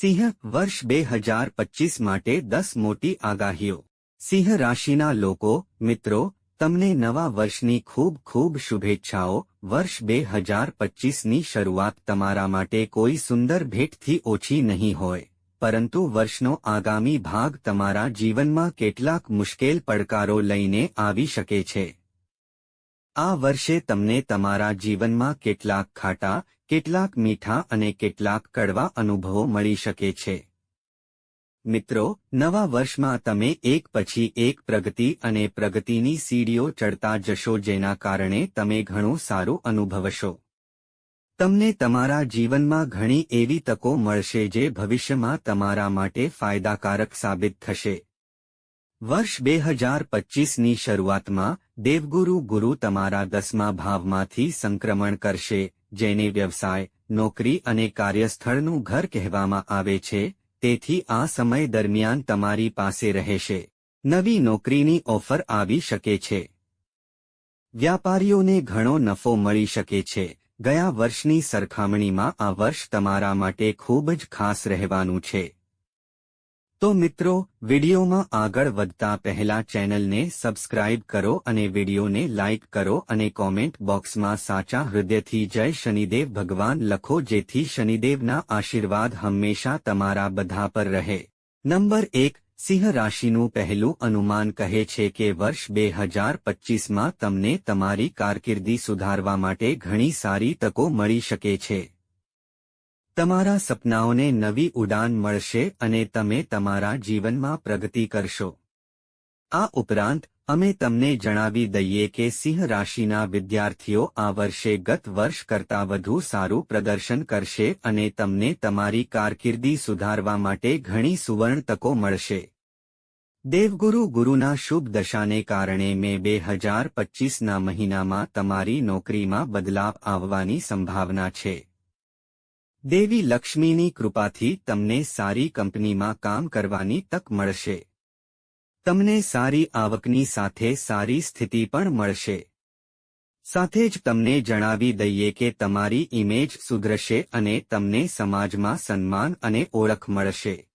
સિંહ વર્ષ બે હજાર પચીસ માટે દસ મોટી આગાહીઓ. સિંહ રાશિના લોકો, મિત્રો, તમને નવા વર્ષની ખૂબ ખૂબ શુભેચ્છાઓ. વર્ષ બે હજાર પચીસની શરૂઆત તમારા માટે કોઈ સુંદર ભેટથી ઓછી નહીં હોય. પરંતુ વર્ષનો આગામી ભાગ તમારા જીવનમાં કેટલાક મુશ્કેલ પડકારો લઈને આવી શકે છે. આ વર્ષે તમને તમારા જીવનમાં કેટલાક ખાટા, કેટલાક મીઠા અને કેટલાક કડવા અનુભવો મળી શકે છે. મિત્રો, નવા વર્ષમાં તમે એક પછી એક પ્રગતિ અને પ્રગતિની સીડીઓ ચડતા જશો જેના કારણે તમે ઘણું સારું અનુભવશો. તમને તમારા જીવનમાં ઘણી એવી તકો મળશે જે ભવિષ્યમાં તમારા માટે ફાયદાકારક સાબિત થશે. વર્ષ બે હજાર પચીસની શરૂઆતમાં દેવગુરુ ગુરુ તમારા દસમા ભાવમાંથી સંક્રમણ કરશે, જેને વ્યવસાય, નોકરી અને કાર્યસ્થળનું ઘર કહેવામાં આવે છે, તેથી આ સમય દરમિયાન તમારી પાસે રહેશે. નવી નોકરીની ઓફર આવી શકે છે. વ્યાપારીઓને ઘણો નફો મળી શકે છે. ગયા વર્ષની સરખામણીમાં આ વર્ષ તમારા માટે ખૂબ જ ખાસ રહેવાનું છે. તો મિત્રો, વિડીયોમાં આગળ વધતા પહેલા ચેનલને સબસ્ક્રાઇબ કરો અને વિડીયોને લાઇક કરો અને કોમેન્ટ બોક્સમાં સાચા હૃદયથી જય શનિદેવ ભગવાન લખો જેથી શનિદેવના આશીર્વાદ હંમેશા તમારા બધા પર રહે. નંબર એક, સિંહ રાશિનું પહેલું અનુમાન કહે છે કે વર્ષ બે હજાર પચીસમાં તમને તમારી કારકિર્દી સુધારવા માટે ઘણી સારી તકો મળી શકે છે. તમારા સપનાઓને નવી ઉડાન મળશે અને તમે તમારા જીવનમાં પ્રગતિ કરશો. આ ઉપરાંત, અમે તમને જણાવી દઈએ કે સિંહ રાશિના વિદ્યાર્થીઓ આ વર્ષે ગત વર્ષ કરતાં વધુ સારું પ્રદર્શન કરશે અને તમને તમારી કારકિર્દી સુધારવા માટે ઘણી સુવર્ણ તકો મળશે. દેવગુરુ ગુરુના શુભ દશાને કારણે મે બે હજાર પચીસના મહિનામાં તમારી નોકરીમાં બદલાવ આવવાની સંભાવના છે. દેવી લક્ષ્મીની કૃપાથી તમને સારી કંપનીમાં કામ કરવાની તક મળશે. તમને સારી આવકની સાથે સારી સ્થિતિ પણ મળશે. સાથે જ તમને જણાવી દઈએ કે તમારી ઇમેજ સુધરશે અને તમને સમાજમાં સન્માન અને ઓળખ મળશે.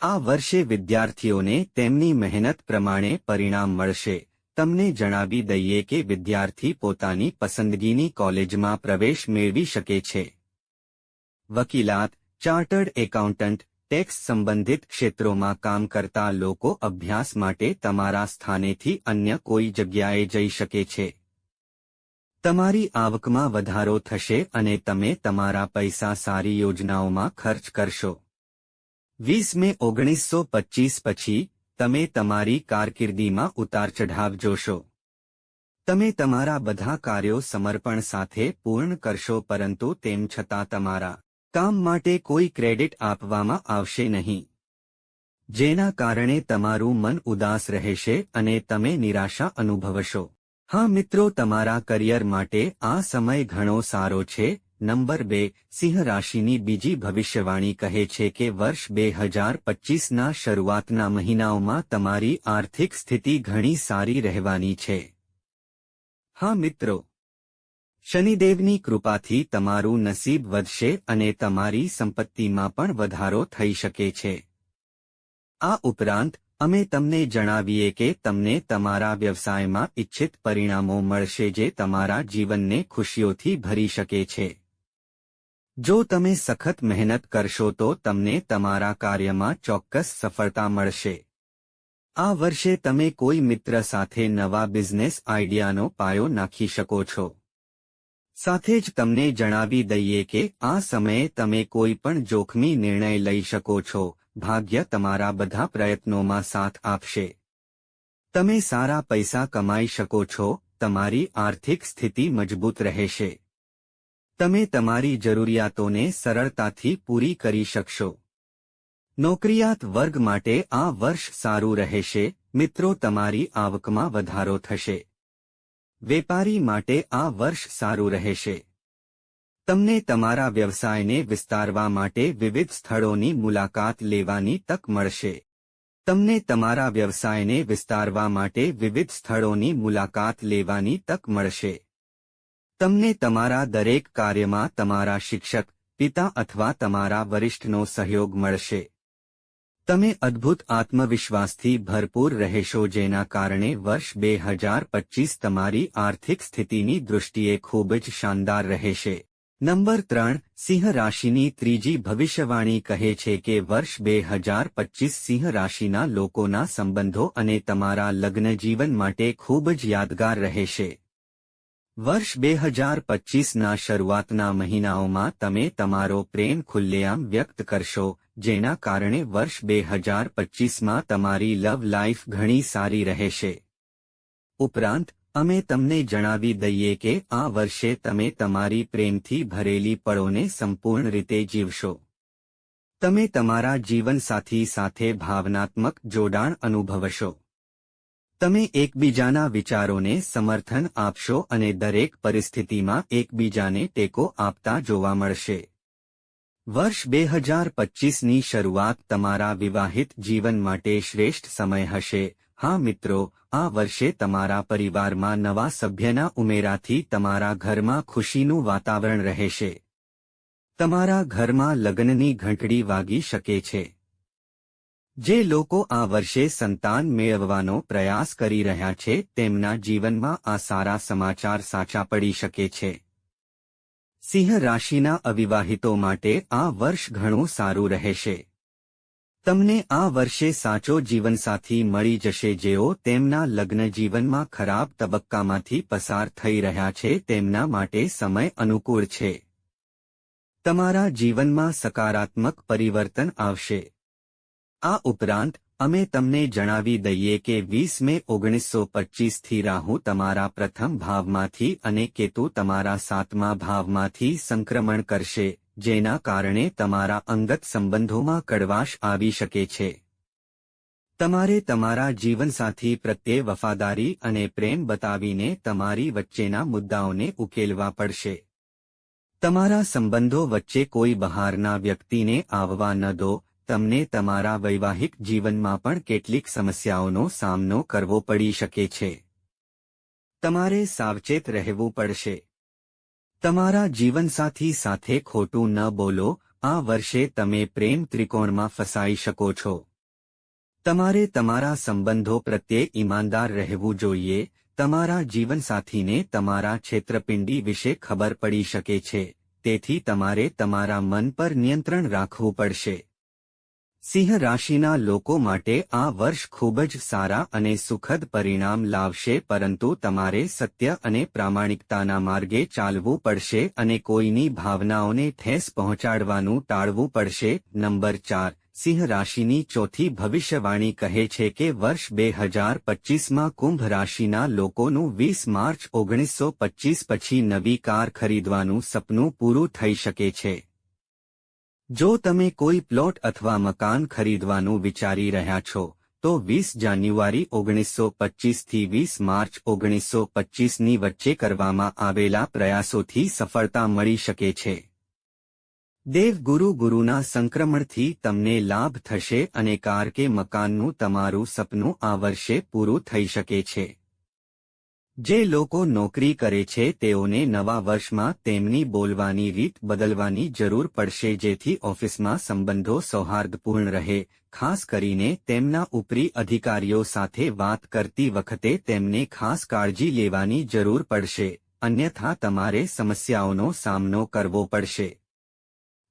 આ વર્ષે વિદ્યાર્થીઓને તેમની મહેનત પ્રમાણે પરિણામ મળશે. તમને જણાવી દઈએ કે વિદ્યાર્થી પોતાની પસંદગીની કોલેજમાં પ્રવેશ મેળવી શકે છે. વકીલાત, ચાર્ટર્ડ એકાઉન્ટન્ટ, ટેક્સ સંબંધિત ક્ષેત્રોમાં કામ કરતા લોકો અભ્યાસ માટે તમારા સ્થાનેથી અન્ય કોઈ જગ્યાએ જઈ શકે છે. તમારી આવકમાં વધારો થશે અને તમે તમારા પૈસા સારી યોજનાઓમાં ખર્ચ કરશો. વીસ મે ઓગણીસો પચીસ પછી, તમે તમારી કારકિર્દીમાં ઉતાર ચઢાવ જોશો. તમે તમારા બધા કાર્યો સમર્પણ સાથે પૂર્ણ કરશો પરંતુ તેમ છતાં તમારા કામ માટે કોઈ ક્રેડિટ આપવામાં આવશે નહીં. જેના કારણે તમારું મન ઉદાસ રહેશે અને તમે નિરાશા અનુભવશો. હા મિત્રો, તમારા કરિયર માટે આ સમય ઘણો સારો છે. નંબર બે, સિંહ રાશિની બીજી ભવિષ્યવાણી કહે છે કે વર્ષ બે હજાર પચીસના શરૂઆતના મહિનાઓમાં તમારી આર્થિક સ્થિતિ ઘણી સારી રહેવાની છે. હા મિત્રો શનિદેવની કૃપાથી તમારું નસીબ વધશે અને તમારી સંપત્તિમાં પણ વધારો થઈ શકે છે. આ ઉપરાંત, અમે તમને જણાવીએ કે તમને તમારા વ્યવસાયમાં ઇચ્છિત પરિણામો મળશે જે તમારા જીવનને ખુશીઓથી ભરી શકે છે. જો તમે સખત મહેનત કરશો તો તમને તમારા કાર્યમાં ચોક્કસ સફળતા મળશે. આ વર્ષે તમે કોઈ મિત્ર સાથે નવા બિઝનેસ આઈડિયાનો પાયો નાખી શકો છો. સાથે જ તમને જણાવી દઈએ કે આ સમયે તમે કોઈ પણ જોખમી નિર્ણય લઈ શકો છો. ભાગ્ય તમારા બધા પ્રયત્નોમાં સાથ આપશે. તમે સારા પૈસા કમાઈ શકો છો. તમારી આર્થિક સ્થિતિ મજબૂત રહેશે. તમે તમારી જરૂરિયાતોને સરળતાથી પૂરી કરી શકશો. નોકરિયાત વર્ગ માટે આ વર્ષ સારું રહેશે. મિત્રો, તમારી આવકમાં વધારો થશે. વેપારી માટે આ વર્ષ સારું રહેશે. તમને તમારા વ્યવસાયને વિસ્તારવા માટે વિવિધ સ્થળોની મુલાકાત લેવાની તક મળશે. તમને તમારા વ્યવસાયને વિસ્તારવા માટે વિવિધ સ્થળોની મુલાકાત લેવાની તક મળશે. તમને તમારા દરેક કાર્યમાં તમારા શિક્ષક, પિતા અથવા તમારા વરિષ્ઠનો સહયોગ મળશે. તમે અદ્ભુત આત્મવિશ્વાસથી ભરપૂર રહેશો જેના કારણે વર્ષ બે હજાર પચીસ તમારી આર્થિક સ્થિતિની દૃષ્ટિએ ખૂબ જ શાનદાર રહેશે. નંબર ત્રણ, સિંહ રાશિની ત્રીજી ભવિષ્યવાણી કહે છે કે વર્ષ બે હજાર પચીસ સિંહ રાશિના લોકોના સંબંધો અને તમારા લગ્ન જીવન માટે ખૂબ જ યાદગાર રહેશે. વર્ષ બે હજાર પચીસના શરૂઆતના મહિનાઓમાં તમે તમારો પ્રેમ ખુલ્લેઆમ વ્યક્ત કરશો, જેના કારણે વર્ષ બે હજાર પચીસમાં તમારી લવ લાઇફ ઘણી સારી રહેશે. ઉપરાંત, અમે તમને જણાવી દઈએ કે આ વર્ષે તમે તમારી પ્રેમથી ભરેલી પળોને સંપૂર્ણ રીતે જીવશો. તમે તમારા જીવનસાથી સાથે ભાવનાત્મક જોડાણ અનુભવશો. તમે એકબીજાના વિચારોને સમર્થન આપશો અને દરેક પરિસ્થિતિમાં એકબીજાને ટેકો આપતા જોવા મળશે. વર્ષ બે હજાર પચીસની શરૂઆત તમારા વિવાહિત જીવન માટે શ્રેષ્ઠ સમય હશે. હા મિત્રો, આ વર્ષે તમારા પરિવારમાં નવા સભ્યના ઉમેરાથી તમારા ઘરમાં ખુશીનું વાતાવરણ રહેશે. તમારા ઘરમાં લગ્નની ઘંટડી વાગી શકે છે. જે લોકો આ વર્ષે સંતાન મેળવવાનો પ્રયાસ કરી રહ્યા છે, તેમના જીવનમાં આ સારા સમાચાર સાચા પડી શકે છે. સિંહ રાશિના અવિવાહિતો માટે આ વર્ષ ઘણું સારું રહેશે. તમને આ વર્ષે સાચો જીવનસાથી મળી જશે, જેઓ તેમના લગ્ન જીવનમાં ખરાબ તબક્કામાંથી પસાર થઈ રહ્યા છે, તેમના માટે સમય અનુકૂળ છે. તમારા જીવનમાં સકારાત્મક પરિવર્તન આવશે. આ ઉપરાંત, અમે તમને જણાવી દઈએ કે વીસ મે ઓગણીસો પચીસથી રાહુ તમારા પ્રથમ ભાવમાંથી અને કેતુ તમારા સાતમા ભાવમાંથી સંક્રમણ કરશે, જેના કારણે તમારા અંગત સંબંધોમાં કડવાશ આવી શકે છે. તમારે તમારા જીવનસાથી પ્રત્યે વફાદારી અને પ્રેમ બતાવીને તમારી વચ્ચેના મુદ્દાઓને ઉકેલવા પડશે. તમારા સંબંધો વચ્ચે કોઈ બહારના વ્યક્તિને આવવા ન દો તમને તમારા વૈવાહિક જીવનમાં પણ કેટલીક સમસ્યાઓનો સામનો કરવો પડી શકે છે. તમારે સાવચેત રહેવું પડશે. તમારા જીવનસાથી સાથે ખોટું ન બોલો, આ વર્ષે તમે પ્રેમ ત્રિકોણમાં ફસાઈ શકો છો. તમારે તમારા સંબંધો પ્રત્યે ઈમાનદાર રહેવું જોઈએ, તમારા જીવનસાથીને તમારા છેતરપિંડી વિશે ખબર પડી શકે છે, તેથી તમારે તમારા મન પર નિયંત્રણ રાખવું પડશે. સિંહ રાશિના લોકો માટે આ વર્ષ ખૂબ જ સારા અને સુખદ પરિણામ લાવશે, પરંતુ તમારે સત્ય અને પ્રામાણિકતાના માર્ગે ચાલવું પડશે અને કોઈની ભાવનાઓને ઠેસ પહોંચાડવાનું ટાળવું પડશે. નંબર ચાર, સિંહ રાશિની ચોથી ભવિષ્યવાણી કહે છે કે વર્ષ બે હજાર પચીસમાં કુંભ રાશિના લોકોનું વીસ માર્ચ ઓગણીસો પચીસ પછી નવી કાર ખરીદવાનું સપનું પૂરું થઈ શકે છે. જો તમે કોઈ પ્લોટ અથવા મકાન ખરીદવાનું વિચારી રહ્યા છો, તો વીસ જાન્યુઆરી ઓગણીસો પચીસથી વીસ માર્ચ ઓગણીસો પચીસની વચ્ચે કરવામાં આવેલા પ્રયાસોથી સફળતા મળી શકે છે. દેવગુરુ ગુરુના સંક્રમણથી તમને લાભ થશે અને કાર કે મકાનનું તમારું સપનું આ વર્ષે પૂરું થઈ શકે છે. જે લોકો નોકરી કરે છે તેઓને નવા વર્ષમાં તેમની બોલવાની રીત બદલવાની જરૂર પડશે જેથી ઓફિસમાં સંબંધો સૌહાર્દપૂર્ણ રહે, ખાસ કરીને તેમના ઉપરી અધિકારીઓ સાથે વાત કરતી વખતે તેમને ખાસ કાળજી લેવાની જરૂર પડશે, અન્યથા તમારે સમસ્યાઓનો સામનો કરવો પડશે.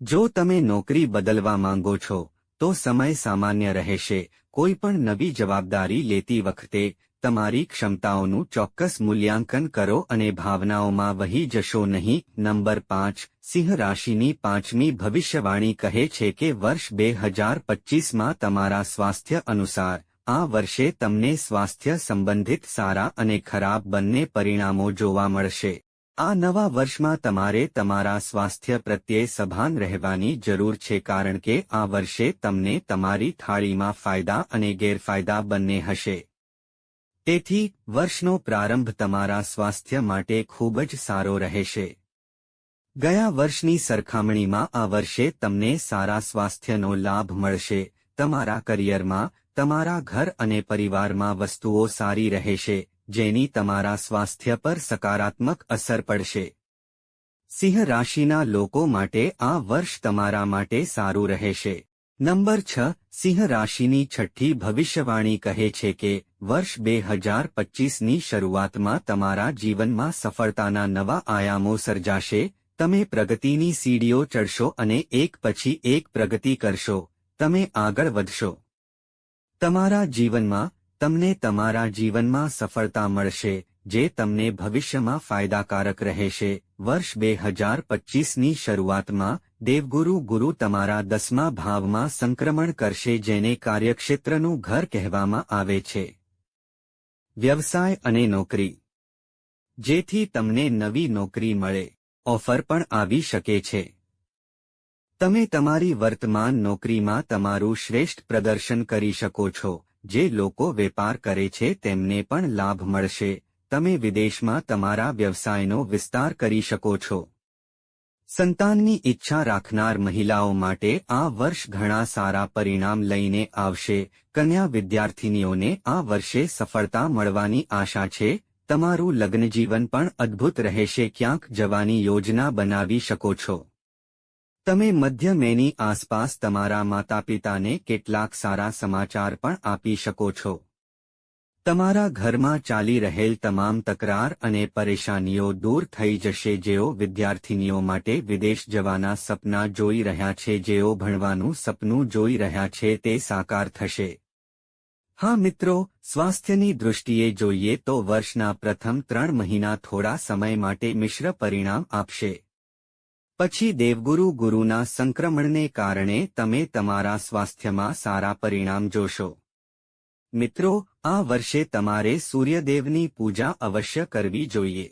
જો તમે નોકરી બદલવા માંગો છો, તો સમય સામાન્ય રહેશે, કોઈ પણ નવી જવાબદારી લેતી વખતે તમારી ક્ષમતાઓનું ચોક્કસ મૂલ્યાંકન કરો અને ભાવનાઓમાં વહી જશો નહીં. નંબર પાંચ, સિંહ રાશિની પાંચમી ભવિષ્યવાણી કહે છે કે વર્ષ બે હજાર પચીસમાં તમારા સ્વાસ્થ્ય અનુસાર, આ વર્ષે તમને સ્વાસ્થ્ય સંબંધિત સારા અને ખરાબ બંને પરિણામો જોવા મળશે. આ નવા વર્ષમાં તમારે તમારા સ્વાસ્થ્ય પ્રત્યે સભાન રહેવાની જરૂર છે કારણ કે આ વર્ષે તમને તમારી થાળીમાં ફાયદા અને ગેરફાયદા બંને હશે. તેથી વર્ષનો પ્રારંભ તમારા સ્વાસ્થ્ય માટે ખૂબ જ સારો રહેશે. ગયા વર્ષની સરખામણીમાં આ વર્ષે તમને સારા સ્વાસ્થ્યનો લાભ મળશે, તમારા કરિયરમાં, તમારા ઘર અને પરિવારમાં વસ્તુઓ સારી રહેશે, જેની તમારા સ્વાસ્થ્ય પર સકારાત્મક અસર પડશે. સિંહ રાશિના લોકો માટે આ વર્ષ તમારા માટે સારું રહેશે. નંબર છ, સિંહ રાશિની છઠ્ઠી ભવિષ્યવાણી કહે છે કે વર્ષ બે હજાર પચીસની શરૂઆતમાં તમારા જીવનમાં સફળતાના નવા આયામો સર્જાશે, તમે પ્રગતિની સીડીઓ ચડશો અને એક પછી એક પ્રગતિ કરશો, તમે આગળ વધશો. તમારા જીવનમાં, તમને તમારા જીવનમાં સફળતા મળશે, જે તમને ભવિષ્યમાં ફાયદાકારક રહેશે. વર્ષ બે હજાર પચીસની શરૂઆતમાં, દેવગુરુ ગુરુ તમારા દસમા ભાવમાં સંક્રમણ કરશે જેને કાર્યક્ષેત્રનું ઘર કહેવામાં આવે છે. વ્યવસાય અને નોકરી. જેથી તમને નવી નોકરી મળે, ઓફર પણ આવી શકે છે. તમે તમારી વર્તમાન નોકરીમાં તમારું શ્રેષ્ઠ પ્રદર્શન કરી શકો છો, જે લોકો વેપાર કરે છે તેમને પણ લાભ મળશે. તમે વિદેશમાં તમારા વ્યવસાયનો વિસ્તાર કરી શકો છો. સંતાનની ઈચ્છા રાખનાર મહિલાઓ માટે આ વર્ષ ઘણા સારા પરિણામ લઈને આવશે. કન્યા વિદ્યાર્થિનીઓને આ વર્ષે સફળતા મળવાની આશા છે. તમારું લગ્નજીવન પણ અદ્ભુત રહેશે. ક્યાંક જવાની યોજના બનાવી શકો છો. તમે મધ્ય મેની આસપાસ તમારા માતાપિતાને કેટલાક સારા સમાચાર પણ આપી શકો છો. તમારા ઘરમાં ચાલી રહેલ તમામ તકરાર અને પરેશાનીઓ દૂર થઈ જશે જેઓ વિદ્યાર્થિનીઓ માટે વિદેશ જવાના સપના જોઈ રહ્યા છે, જેઓ ભણવાનું સપનું જોઈ રહ્યા છે તે સાકાર થશે. હા મિત્રો, સ્વાસ્થ્યની દૃષ્ટિએ જોઈએ તો વર્ષના પ્રથમ ત્રણ મહિના થોડા સમય માટે મિશ્ર પરિણામ આપશે. પછી દેવગુરુ ગુરુના સંક્રમણને કારણે તમે તમારા સ્વાસ્થ્યમાં સારા પરિણામ જોશો. મિત્રો, આ વર્ષે તમારે સૂર્યદેવની પૂજા અવશ્ય કરવી જોઈએ.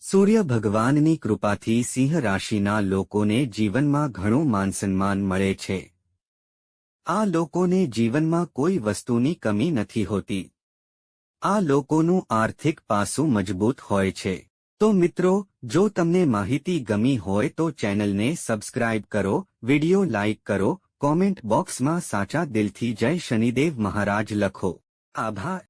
સૂર્ય ભગવાનની કૃપાથી સિંહ રાશિના લોકોને જીવનમાં ઘણું માનસન્માન મળે છે. આ લોકોને જીવનમાં કોઈ વસ્તુની કમી નથી હોતી. આ લોકોનું આર્થિક પાસું મજબૂત હોય છે. તો મિત્રો, જો તમને માહિતી ગમી હોય તો ચેનલને સબસ્ક્રાઇબ કરો, વિડિયો લાઇક કરો કોમેન્ટ બોક્સમાં સાચા દિલથી જય શનિદેવ મહારાજ લખો. આભાર.